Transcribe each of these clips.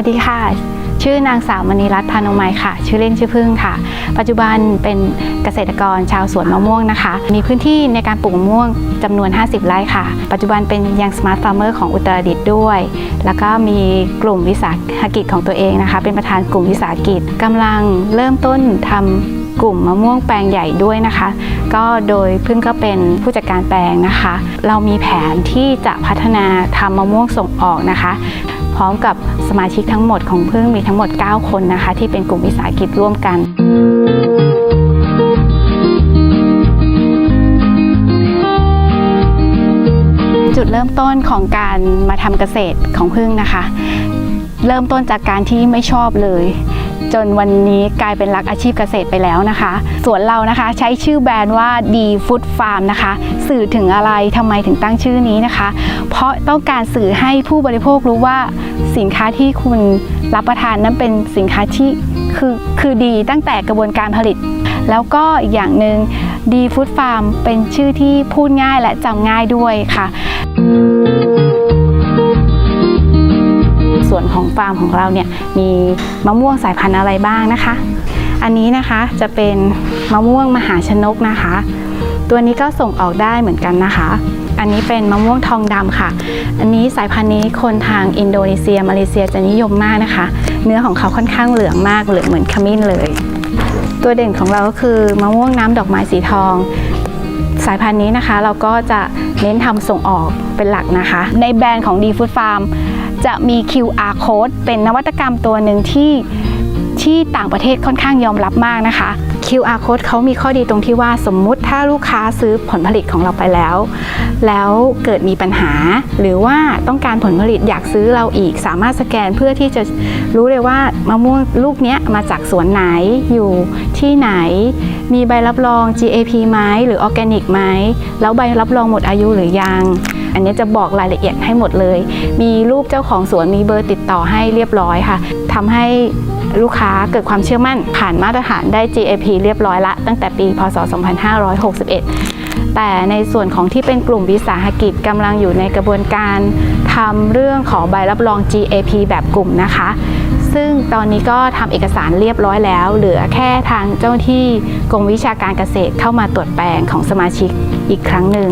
วัสดีค่ะ ชื่อนางสาวมณีรัตน์พานงไมยค่ะ ชื่อเล่นชื่อพึ่งค่ะ ปัจจุบันเป็นเกษตรกรชาวสวนมะม่วงนะคะ มีพื้นที่ในการปลูกมะม่วงจำนวน 50 ไร่ค่ะ ปัจจุบันเป็นยังสมาร์ทฟาร์มเมอร์ของอุตรดิตถ์ด้วย แล้วก็มีกลุ่มวิสาหกิจของตัวเองนะคะ เป็นประธานกลุ่มวิสาหกิจกำลังเริ่มต้นทำ กลุ่มมะม่วงแปลงใหญ่ด้วยนะคะ ก็โดยพึ่งก็เป็นผู้จัดการแปลงนะคะ เรามีแผนที่จะพัฒนาทำมะม่วงส่งออกนะคะ พร้อมกับสมาชิกทั้งหมดของพึ่งมีทั้งหมด 9 คนนะคะ ที่เป็นกลุ่มวิสาหกิจร่วมกันจุดเริ่มต้นของการมาทำเกษตรของพึ่งนะคะ เริ่มต้นจากการที่ไม่ชอบเลย จนวันนี้กลายเป็นรักอาชีพเกษตรไปแล้วนะคะ สวนเรานะคะใช้ชื่อแบรนด์ว่า D Food Farm นะคะ สื่อถึงอะไรทำไมถึงตั้งชื่อนี้นะคะ เพราะต้องการสื่อให้ผู้บริโภครู้ว่าสินค้าที่คุณรับประทานนั้นเป็นสินค้าที่คือคือดีตั้งแต่กระบวนการผลิต แล้วก็อีกอย่างหนึ่ง D Food Farm เป็นชื่อที่พูดง่ายและจำง่ายด้วยค่ะ ฟาร์มของเราเนี่ยมีมะม่วงสายพันธุ์อะไรบ้างนะคะ อันนี้นะคะจะเป็นมะม่วงมหาชนกนะคะ ตัวนี้ก็ส่งออกได้เหมือนกันนะคะ อันนี้เป็นมะม่วงทองดำค่ะ อันนี้สายพันธุ์นี้คนทางอินโดนีเซียมาเลเซียจะนิยมมากนะคะ เนื้อของเขาค่อนข้างเหลืองมากเหลืองเหมือนขมิ้นเลย ตัวเด่นของเราก็คือมะม่วงน้ำดอกไม้สีทองสายพันธุ์นี้นะคะเราก็จะเน้นทำส่งออกเป็นหลักนะคะ ในแบรนด์ของ D Food Farm จะมี QR code เป็นนวัตกรรมตัวหนึ่งที่ที่ต่างประเทศค่อนข้างยอมรับมากนะคะ QR code เขามีข้อดีตรงที่ว่าสมมุติถ้าลูกค้าซื้อผลผลิตของเราไปแล้ว แล้วเกิดมีปัญหา หรือว่าต้องการผลผลิตอยากซื้อเราอีก สามารถสแกนเพื่อที่จะรู้เลยว่ามะม่วงลูกเนี้ยมาจากสวนไหนอยู่ที่ไหน มีใบรับรอง GAP ไหมหรือออร์แกนิกไหมแล้วใบรับรองหมดอายุหรือยัง อันนี้จะบอกรายละเอียดให้หมดเลย มีรูปเจ้าของสวนมีเบอร์ติดต่อให้เรียบร้อยค่ะทำให้ลูกค้าเกิดความเชื่อมั่น ผ่านมาตรฐานได้ GAP เรียบร้อยละ ตั้งแต่ปี พศ 2561 แต่ในส่วนของที่เป็นกลุ่มวิสาหกิจกำลังอยู่ในกระบวนการทำเรื่องขอใบรับรอง GAP แบบกลุ่มนะคะ ซึ่งตอนนี้ก็ทำเอกสารเรียบร้อยแล้ว เหลือแค่ทางเจ้าหน้าที่กรมวิชาการเกษตรเข้ามาตรวจแปลงของสมาชิกอีกครั้งหนึ่ง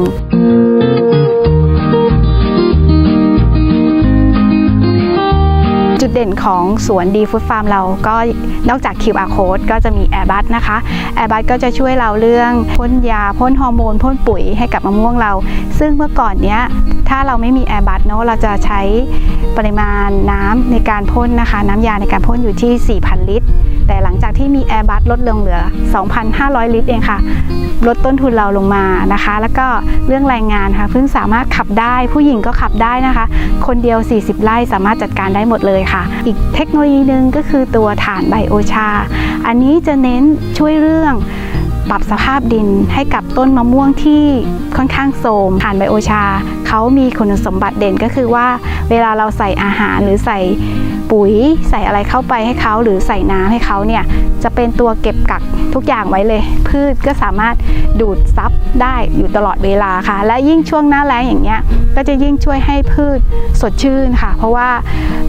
จุดเด่นของสวนดีฟู้ดฟาร์มเราก็นอกจาก QR code ก็จะมี Airbus นะคะ Airbus ก็จะช่วยเราเรื่องพ่นยาพ่นฮอร์โมนพ่นปุ๋ยให้กับมะม่วงเรา ซึ่งเมื่อก่อนเนี้ยถ้าเราไม่มี Airbus เนาะเราจะใช้ปริมาณน้ำในการพ่นนะคะ น้ำยาในการพ่นอยู่ที่ 4,000 ลิตร แต่หลังจากที่มี Airbus ลดลงเหลือ 2,500 ลิตรเองค่ะ ลดต้นทุนเราลงมานะคะ แล้วก็เรื่องแรงงานค่ะเพิ่งสามารถขับได้ผู้หญิงก็ขับได้นะคะ คนเดียว 40 ไร่สามารถจัดการได้หมดเลยค่ะอีกเทคโนโลยีหนึ่งก็คือตัวฐานไบโอชา อันนี้จะเน้นช่วยเรื่องปรับสภาพดินให้กับต้นมะม่วงที่ค่อนข้างโทมถ่านไบโอชา เขามีคุณสมบัติเด่นก็คือว่า เวลาเราใส่อาหารหรือใส่ปุ๋ยใส่อะไรเข้าไปให้เขาหรือใส่น้ำให้เขาเนี่ย จะเป็นตัวเก็บกักทุกอย่างไว้เลย พืชก็สามารถดูดซับได้อยู่ตลอดเวลาค่ะ และยิ่งช่วงหน้าแล้งอย่างเงี้ยก็จะยิ่งช่วยให้พืชสดชื่นค่ะ เพราะว่า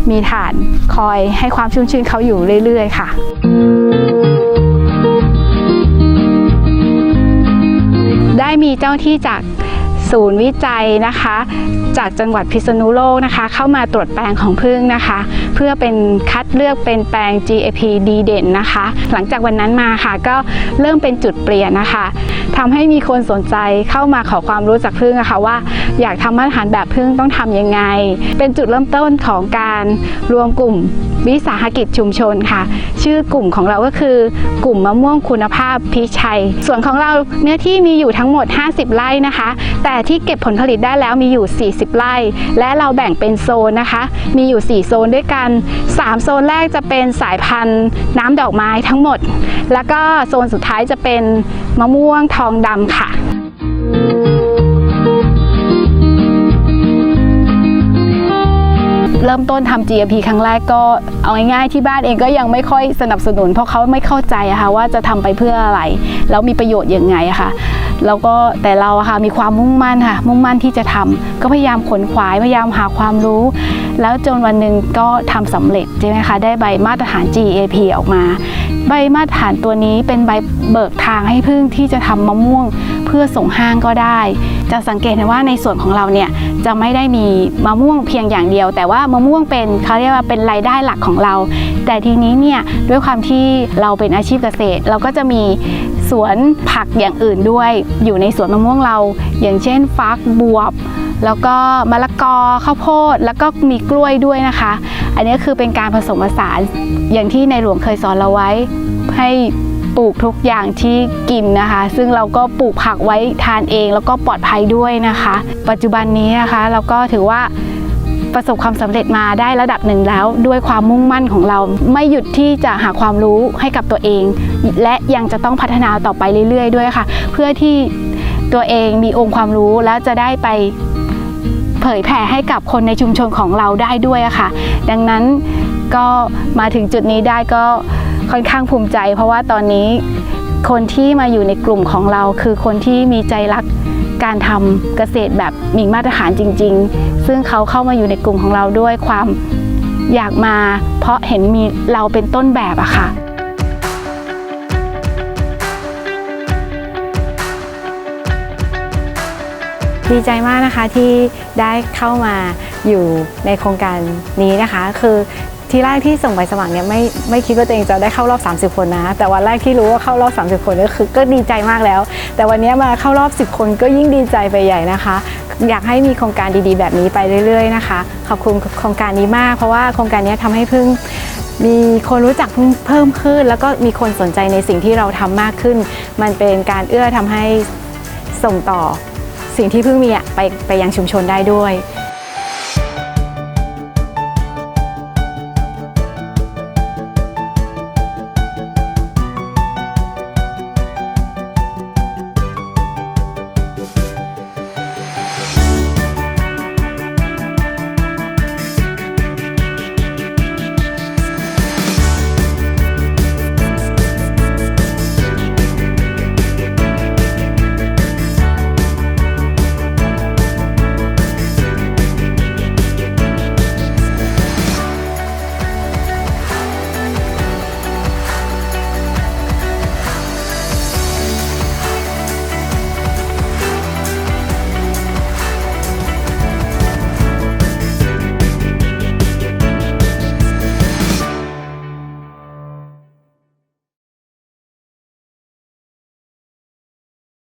มีฐานคอยให้ความชุ่มชื้นเขาอยู่เรื่อย ๆ ค่ะได้มีเจ้าที่จาก ศูนย์วิจัยนะคะ จากจังหวัดพิษณุโลกนะคะ เข้ามาตรวจแปลงของพึ่งนะคะ เพื่อเป็นคัดเลือกเป็นแปลง GAP ดีเด่นนะคะ หลังจากวันนั้นมาค่ะ ก็เริ่มเป็นจุดเปลี่ยนนะคะทำให้มีคนสนใจเข้ามาขอความรู้จากพึ่งนะคะว่า อยากทำมาตรฐานแบบพึ่งต้องทำยังไง เป็นจุดเริ่มต้นของการรวมกลุ่มวิสาหกิจชุมชนค่ะ ชื่อกลุ่มของเราก็คือกลุ่มมะม่วงคุณภาพพิชัย ส่วนของเราเนื้อที่มีอยู่ทั้งหมด 50 ไร่นะคะ แต่แต่ที่เก็บผลผลิตได้แล้วมีอยู่ 40 ไร่ และเราแบ่งเป็นโซนนะคะ มีอยู่ 4 โซนด้วยกัน 3 โซนแรกจะเป็นสายพันธุ์น้ำดอกไม้ทั้งหมด แล้วก็โซนสุดท้ายจะเป็นมะม่วงทองดำค่ะ เริ่มต้นทำ GMP ครั้งแรกก็เอาง่ายๆที่บ้านเองก็ยังไม่ค่อยสนับสนุน เพราะเขาไม่เข้าใจอะค่ะว่าจะทำไปเพื่ออะไร แล้วมีประโยชน์ยังไงอะค่ะแล้วก็แต่เราอะค่ะมีความมุ่งมั่นค่ะ มุ่งมั่นที่จะทำก็พยายามขนขวายพยายามหาความรู้ แล้วจนวันหนึ่งก็ทำสำเร็จใช่ไหมคะได้ใบมาตรฐาน GAP ออกมา ใบมาตรฐานตัวนี้เป็นใบเบิกทางให้พึ่งที่จะทำมะม่วง เพื่อส่งห้างก็ได้ จะสังเกตเห็นว่าในส่วนของเราเนี่ยจะไม่ได้มีมะม่วงเพียงอย่างเดียว แต่ว่ามะม่วงเป็นเขาเรียกว่าเป็นรายได้หลักของเรา แต่ทีนี้เนี่ยด้วยความที่เราเป็นอาชีพเกษตร เราก็จะมีสวนผักอย่างอื่นด้วย อยู่ในสวนมะม่วงเรา อย่างเช่นฟักบวบ แล้วก็มะละกอข้าวโพด แล้วก็มีกล้วยด้วยนะคะ อันนี้คือเป็นการผสมผสานอย่างที่ในหลวงเคยสอนเราไว้ให้ ปลูกทุกอย่างที่กินนะคะ ซึ่งเราก็ปลูกผักไว้ทานเอง แล้วก็ปลอดภัยด้วยนะคะ ปัจจุบันนี้นะคะเราก็ถือว่าประสบความสำเร็จมาได้ระดับหนึ่งแล้ว ด้วยความมุ่งมั่นของเราไม่หยุดที่จะหาความรู้ให้กับตัวเอง และยังจะต้องพัฒนาต่อไปเรื่อย ๆ ด้วยค่ะ เพื่อที่ตัวเองมีองค์ความรู้แล้วจะได้ไปเผยแผ่ให้กับคนในชุมชนของเราได้ด้วยค่ะ ดังนั้นก็มาถึงจุดนี้ได้ก็ ค่อนข้างภูมิใจ เพราะว่าตอนนี้คนที่มาอยู่ในกลุ่มของเรา คือคนที่มีใจรักการทำเกษตรแบบมีมาตรฐานจริง ๆ ซึ่งเขาเข้ามาอยู่ในกลุ่มของเราด้วยความอยากมา เพราะเห็นมีเราเป็นต้นแบบอะค่ะดีใจมากนะคะที่ได้เข้ามาอยู่ในโครงการนี้นะคะ คือ ที่แรกที่ส่งใบสมัครเนี่ยไม่ไม่คิดว่าตัวเองจะได้เข้ารอบ 30 คนนะ แต่วันแรกที่รู้ว่าเข้ารอบ 30 คนก็คือก็ดีใจมากแล้ว แต่วันนี้มาเข้ารอบ 10 คนก็ยิ่งดีใจไปใหญ่นะคะ อยากให้มีโครงการดีๆ แบบนี้ไปเรื่อย ๆ นะคะ ขอบคุณโครงการนี้มาก เพราะว่าโครงการนี้ทำให้พึ่งมีคนรู้จักเพิ่มขึ้น แล้วก็มีคนสนใจในสิ่งที่เราทำมากขึ้น มันเป็นการเอื้อทำให้ส่งต่อสิ่งที่เพิ่งมีไปไปยังชุมชนได้ด้วย